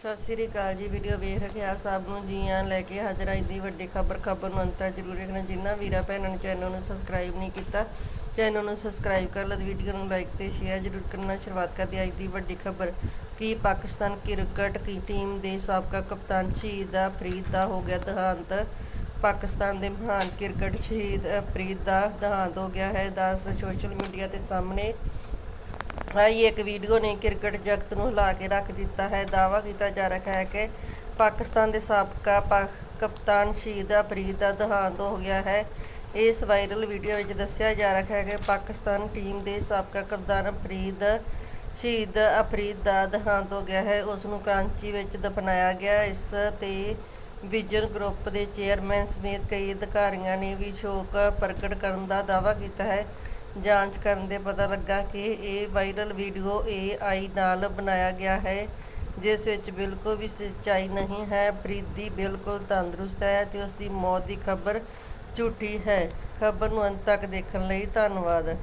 ਸਤਿ ਸ੍ਰੀ ਅਕਾਲ ਜੀ ਵੀਡੀਓ ਵੇਖ ਰਖਿਆ ਆ ਸਭ ਨੂੰ, ਜੀ ਆਇਆਂ ਲੈ ਕੇ ਹਾਜ਼ਰ ਆਈ ਦੀ ਵੱਡੀ ਖਬਰ ਖਬਰ ਨੂੰ ਅੰਤ ਜ਼ਰੂਰ ਦੇਖਣਾ ਜਿਨ੍ਹਾਂ ਵੀਰਾਂ ਭੈਣਾਂ ਨੇ ਚੈਨਲ ਨੂੰ ਸਬਸਕ੍ਰਾਈਬ ਨਹੀਂ ਕੀਤਾ, ਚੈਨਲ ਨੂੰ ਸਬਸਕ੍ਰਾਈਬ ਕਰ ਲਓ ਵੀਡੀਓ ਨੂੰ ਲਾਈਕ ਤੇ ਸ਼ੇਅਰ ਜ਼ਰੂਰ ਕਰਨਾ। ਸ਼ੁਰੂਆਤ ਕਰਦੇ ਅੱਜ ਦੀ ਵੱਡੀ ਖਬਰ ਕਿ ਪਾਕਿਸਤਾਨ ਕ੍ਰਿਕਟ ਕੀ ਟੀਮ ਦੇ ਸਾਬਕਾ ਕਪਤਾਨ ਸ਼ਹੀਦ ਅਫਰੀਦ ਦਾ ਹੋ ਗਿਆ ਦੇਹਾਂਤ। ਪਾਕਿਸਤਾਨ ਦੇ ਮਹਾਨ ਕ੍ਰਿਕਟ ਸ਼ਹੀਦ ਅਫਰੀਦ ਦਾ ਦੇਹਾਂਤ ਹੋ ਗਿਆ ਹੈ। ਦੱਸ ਸੋਸ਼ਲ ਮੀਡੀਆ ਦੇ ਸਾਹਮਣੇ ਆਈ ਇੱਕ ਵੀਡੀਓ ਨੇ ਕ੍ਰਿਕਟ ਜਗਤ ਨੂੰ ਹਿਲਾ ਕੇ ਰੱਖ ਦਿੱਤਾ ਹੈ। ਦਾਅਵਾ ਕੀਤਾ ਜਾ ਰਿਹਾ ਹੈ ਕਿ ਪਾਕਿਸਤਾਨ ਦੇ ਸਾਬਕਾ ਪਾ- ਕਪਤਾਨ ਸ਼ਹੀਦ ਅਫਰੀਦ ਦਾ ਦੇਹਾਂਤ ਹੋ ਗਿਆ ਹੈ। ਇਸ ਵਾਇਰਲ ਵੀਡੀਓ ਵਿੱਚ ਦੱਸਿਆ ਜਾ ਰਿਹਾ ਹੈ ਕਿ ਪਾਕਿਸਤਾਨ ਟੀਮ ਦੇ ਸਾਬਕਾ ਕਪਤਾਨ ਅਫਰੀਦ ਸ਼ਹੀਦ ਅਫਰੀਦ ਦਾ ਦੇਹਾਂਤ ਹੋ ਗਿਆ ਹੈ। ਉਸ ਨੂੰ ਕਰਾਂਚੀ ਵਿੱਚ ਦਫਨਾਇਆ ਗਿਆ। ਇਸ ਤੇ ਵਿਜਨ ਗਰੁੱਪ ਦੇ ਚੇਅਰਮੈਨ ਸਮੇਤ ਕਈ ਅਧਿਕਾਰੀਆਂ ਨੇ ਵੀ ਸ਼ੋਕ ਪ੍ਰਗਟ ਕਰਨ ਦਾ ਦਾਅਵਾ ਕੀਤਾ ਹੈ। ਜਾਂਚ ਕਰਨ ਦੇ ਪਤਾ ਲੱਗਾ ਕਿ ਇਹ ਵਾਇਰਲ ਵੀਡੀਓ ਏ ਆਈ ਨਾਲ ਬਣਾਇਆ ਗਿਆ ਹੈ, ਜਿਸ ਵਿੱਚ ਬਿਲਕੁਲ ਵੀ ਸੱਚਾਈ ਨਹੀਂ ਹੈ। ਫਰੀਦੀ ਬਿਲਕੁਲ ਤੰਦਰੁਸਤ ਹੈ ਅਤੇ ਉਸ ਦੀ ਮੌਤ ਦੀ ਖਬਰ ਝੂਠੀ ਹੈ। ਖਬਰ ਨੂੰ ਅੰਤ ਤੱਕ ਦੇਖਣ ਲਈ ਧੰਨਵਾਦ।